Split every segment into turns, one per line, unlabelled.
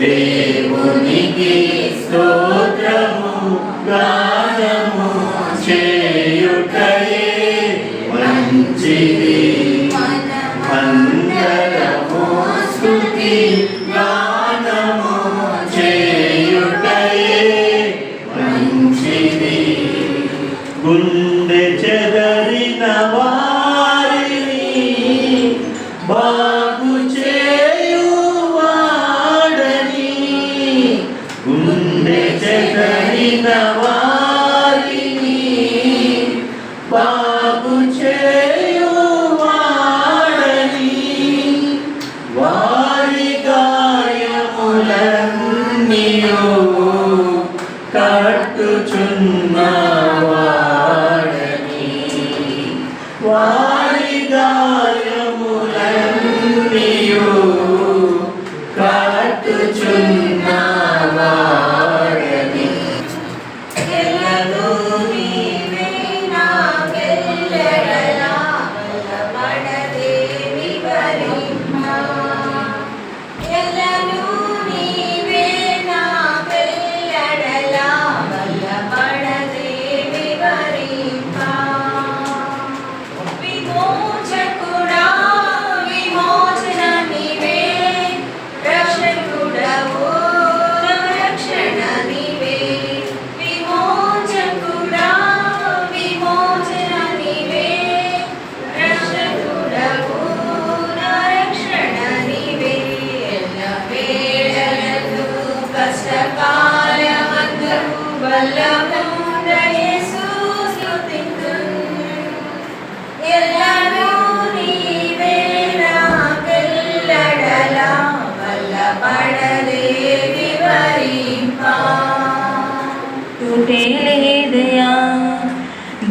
దేవునికి స్తోత్రము గానము చే గుండె చెదరిన వారిని బాగు చేయువాడని. గుండె చెదరిన వారిని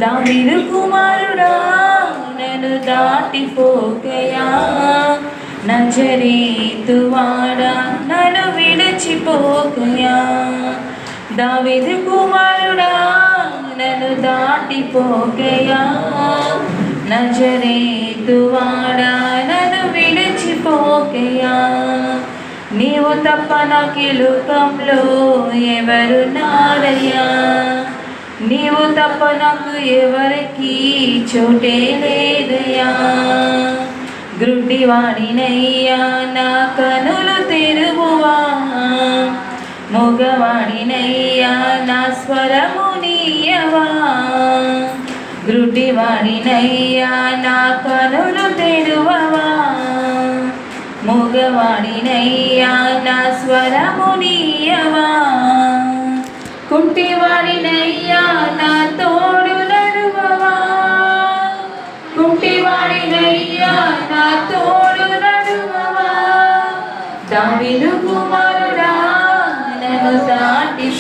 దావిదు కుమారుడా
నేను
దాటిపోకయా
నజరీతువాడా
నన్ను
విడిచిపోకయా దావిదు కుమారుడా నన్ను దాటిపోకయా నజరేతువాడా నన్ను విడిచిపోకయా నీవు తప్ప నాకు లోకంలో ఎవరు నారయ్యా నాకు ఎవరికి చోటే లేదయ్యా. గ్రుడ్డివాడినయ్యా నా కనులు తెరువువా. మగవాడినయ్యా నా స్వరము నీయవా. గ్రుడ్డివాడినయ్యా నా కనులు తెరువవా. మూగవాడినయ్యా నా స్వరము నీయవా. కుంటివాడినయ్యా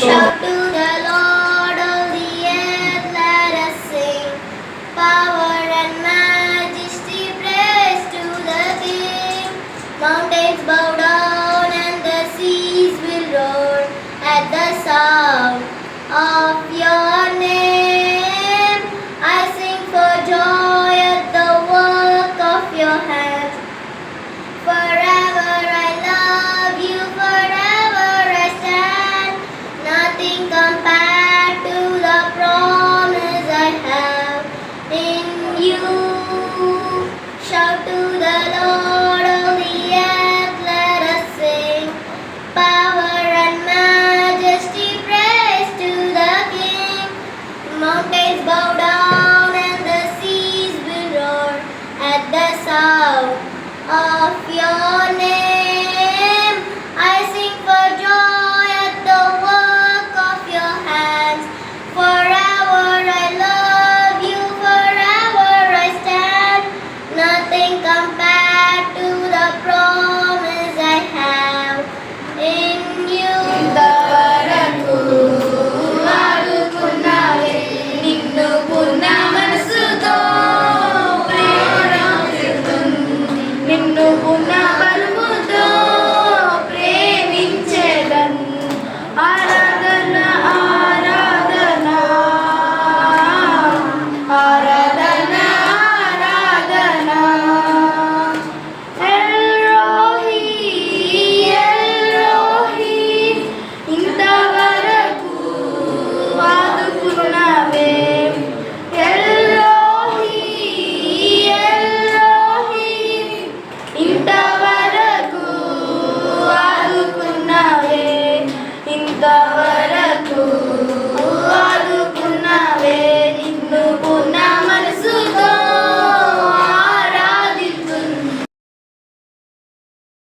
Shout to the Lord of the earth, let us sing. Power and majesty, praise to the King. Mountains bow 안녕.
또